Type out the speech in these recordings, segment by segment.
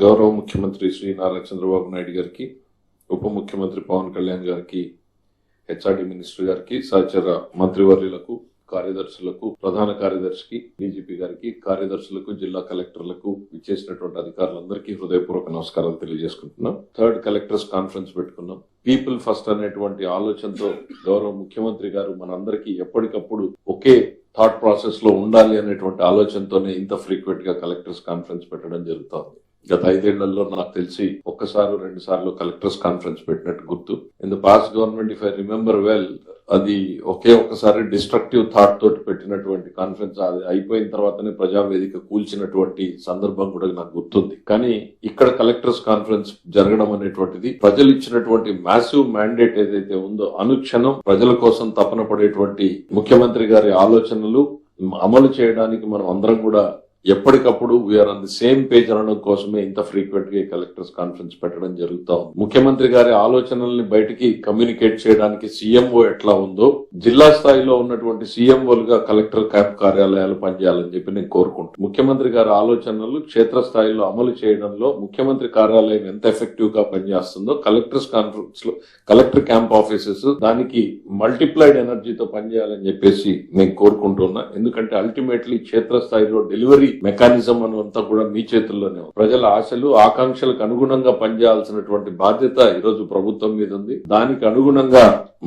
గౌరవ ముఖ్యమంత్రి శ్రీ నారా చంద్రబాబు నాయుడు గారికి ఉప ముఖ్యమంత్రి పవన్ కళ్యాణ్ గారికి హెచ్ఆర్డి మినిస్టర్ గారికి సహచర మంత్రివర్యులకు కార్యదర్శులకు ప్రధాన కార్యదర్శికి డీజీపీ గారికి కార్యదర్శులకు జిల్లా కలెక్టర్లకు ఇచ్చేసినటువంటి అధికారులందరికీ హృదయపూర్వక నమస్కారాలు తెలియజేసుకుంటున్నాం. థర్డ్ కలెక్టర్స్ కాన్ఫరెన్స్ పెట్టుకున్నాం. పీపుల్ ఫస్ట్ అనేటువంటి ఆలోచనతో గౌరవ ముఖ్యమంత్రి గారు మనందరికీ ఎప్పటికప్పుడు ఒకే థాట్ ప్రాసెస్లో ఉండాలి అనేటువంటి ఆలోచనతోనే ఇంత ఫ్రీక్వెంట్గా కలెక్టర్స్ కాన్ఫరెన్స్ పెట్టడం జరుగుతోంది. గత ఐదేళ్ళలో నాకు తెలిసి ఒక్కసారి రెండు సార్లు కలెక్టర్స్ కాన్ఫరెన్స్ పెట్టినట్టు గుర్తు. In the past government if I remember well అది ఒకే ఒక్కసారి డిస్ట్రక్టివ్ థాట్ తోటి పెట్టినటువంటి కాన్ఫరెన్స్ అది అయిపోయిన తర్వాతనే ప్రజావేదిక కూల్చినటువంటి సందర్భం కూడా నాకు గుర్తుంది. కానీ ఇక్కడ కలెక్టర్స్ కాన్ఫరెన్స్ జరగడం అనేటువంటిది ప్రజలు ఇచ్చినటువంటి మ్యాసివ్ మ్యాండేట్ ఏదైతే ఉందో అనుక్షణం ప్రజల కోసం తపన పడేటువంటి ముఖ్యమంత్రి గారి ఆలోచనలు అమలు చేయడానికి మనం అందరం కూడా ఎప్పటికప్పుడు we're on the same page అనడం కోసమే ఇంత ఫ్రీక్వెంట్గా కలెక్టర్స్ కాన్ఫరెన్స్ పెట్టడం జరుగుతా ఉంది. ముఖ్యమంత్రి గారి ఆలోచనల్ని బయటికి కమ్యూనికేట్ చేయడానికి సీఎంఓ ఎట్లా ఉందో జిల్లా స్థాయిలో ఉన్నటువంటి సీఎంఓలుగా కలెక్టర్ క్యాంప్ కార్యాలయాలు పనిచేయాలని చెప్పి నేను కోరుకుంటున్నాను ముఖ్యమంత్రి గారి ఆలోచనలు క్షేత్రస్థాయిలో అమలు చేయడంలో ముఖ్యమంత్రి కార్యాలయం ఎంత ఎఫెక్టివ్గా పనిచేస్తుందో కలెక్టర్స్ కాన్ఫరెన్స్లో కలెక్టర్ క్యాంప్ ఆఫీసెస్ దానికి మల్టిప్లైడ్ ఎనర్జీతో పనిచేయాలని చెప్పేసి నేను కోరుకుంటున్నా. ఎందుకంటే అల్టిమేట్లీ క్షేత్రస్థాయిలో డెలివరీ మెకానిజం అంతా కూడా మీ చేతుల్లోనే ప్రజల ఆశలు ఆకాంక్షలకు అనుగుణంగా పనిచేయాల్సినటువంటి బాధ్యత ఈరోజు ప్రభుత్వం మీద ఉంది. దానికి అనుగుణంగా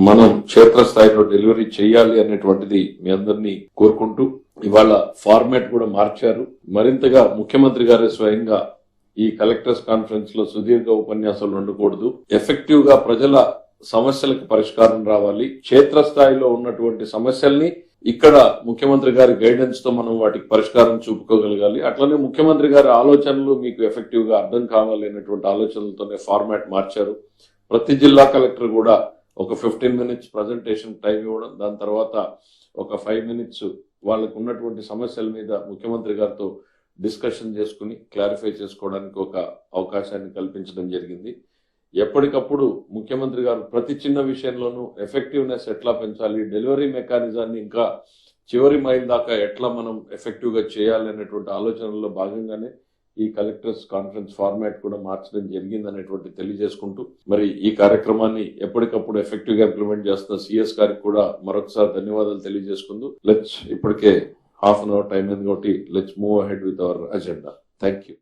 మనం క్షేత్రస్థాయిలో డెలివరీ చేయాలి అనేటువంటిది మీ అందరినీ కోరుకుంటూ ఇవాళ ఫార్మాట్ కూడా మార్చారు. మరింతగా ముఖ్యమంత్రి గారే స్వయంగా ఈ కలెక్టర్స్ కాన్ఫరెన్స్లో సుదీర్ఘ ఉపన్యాసాలు ఉండకూడదు. ఎఫెక్టివ్గా ప్రజల సమస్యలకు పరిష్కారం రావాలి. క్షేత్రస్థాయిలో ఉన్నటువంటి సమస్యల్ని ఇక్కడ ముఖ్యమంత్రి గారి గైడెన్స్తో మనం వాటికి పరిష్కారం చూపుకోగలగాలి. అట్లనే ముఖ్యమంత్రి గారి ఆలోచనలు మీకు ఎఫెక్టివ్గా అర్థం కావాలి అనేటువంటి ఆలోచనలతోనే ఫార్మాట్ మార్చారు. ప్రతి జిల్లా కలెక్టర్ కూడా ఒక ఫిఫ్టీన్ మినిట్స్ ప్రజెంటేషన్ టైం ఇవ్వడం దాని తర్వాత ఒక ఫైవ్ మినిట్స్ వాళ్ళకు ఉన్నటువంటి సమస్యల మీద ముఖ్యమంత్రి గారితో డిస్కషన్ చేసుకుని క్లారిఫై చేసుకోవడానికి ఒక అవకాశాన్ని కల్పించడం జరిగింది. ఎప్పటికప్పుడు ముఖ్యమంత్రి గారు ప్రతి చిన్న విషయంలోనూ ఎఫెక్టివ్నెస్ ఎట్లా పెంచాలి డెలివరీ మెకానిజాన్ని ఇంకా చివరి మైల్ దాకా ఎట్లా మనం ఎఫెక్టివ్గా చేయాలి అనేటువంటి ఆలోచనలో భాగంగానే ఈ కలెక్టర్స్ కాన్ఫరెన్స్ ఫార్మాట్ కూడా మార్చడం జరిగింది అనేటువంటి తెలియజేసుకుంటూ మరి ఈ కార్యక్రమాన్ని ఎప్పటికప్పుడు ఎఫెక్టివ్గా ఇంప్లిమెంట్ చేస్తున్న సిఎస్ గారికి కూడా మరొకసారి ధన్యవాదాలు తెలియజేసుకుంటూ లెట్స్ ఇప్పటికే హాఫ్ అన్ అవర్ టైం కాబట్టి let's move ahead with our agenda thank you